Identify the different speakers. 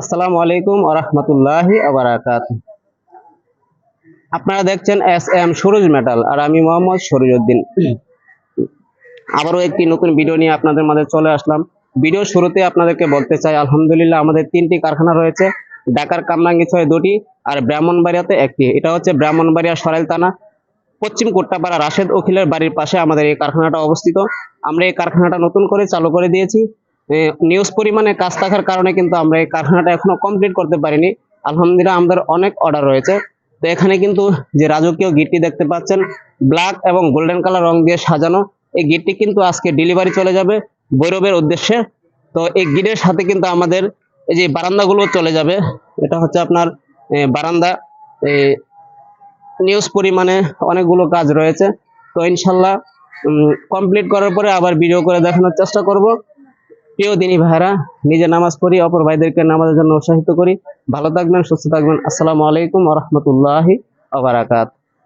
Speaker 1: আসসালামু আলাইকুম আরহামতুল্লাহি আবরাকাত আপনারা দেখছেন এস এম সুরজ মেটাল আর আমি মোহাম্মদ সরুজউদ্দিন। আবারও একটি নতুন ভিডিও নিয়ে আপনাদের মাঝে চলে আসলাম। ভিডিও শুরুতে আপনাদেরকে বলতে চাই, আলহামদুলিল্লাহ আমাদের তিনটি কারখানা রয়েছে, ঢাকার কামরাঙ্গি ছয় দুটি আর ব্রাহ্মণবাড়িয়াতে একটি। এটা হচ্ছে ব্রাহ্মণবাড়িয়া সরাইল থানা, পশ্চিম কোট্টাপাড়া রাশেদ উকিলের বাড়ির পাশে আমাদের এই কারখানাটা অবস্থিত। আমরা এই কারখানাটা নতুন করে চালু করে দিয়েছি। নিউজ পরিমাণে কাজ থাকার কারণে কিন্তু আমরা এই কারখানাটা এখনও কমপ্লিট করতে পারিনি। আলহামদুলিল্লাহ, আমাদের অনেক অর্ডার রয়েছে। তো এখানে কিন্তু যে রাজকীয় গিটটি দেখতে পাচ্ছেন ব্ল্যাক এবং গোল্ডেন কালার রং দিয়ে সাজানো, এই গিটটি কিন্তু আজকে ডেলিভারি চলে যাবে বৈরবের উদ্দেশ্যে। তো এই গিটের সাথে কিন্তু আমাদের এই যে বারান্দাগুলো চলে যাবে, এটা হচ্ছে আপনার বারান্দা। নিউজ পরিমাণে অনেকগুলো কাজ রয়েছে। তো ইনশাল্লাহ কমপ্লিট করার পরে আবার ভিডিও করে দেখানোর চেষ্টা করব। প্রিয় দিনী ভাইরা নিজে নামাজ পড়ি, অপর ভাইদেরকে নামাজের জন্য উৎসাহিত করি। ভালো থাকবেন, সুস্থ থাকবেন। আসসালামু আলাইকুম রহমতুল্লাহি আবরাকাত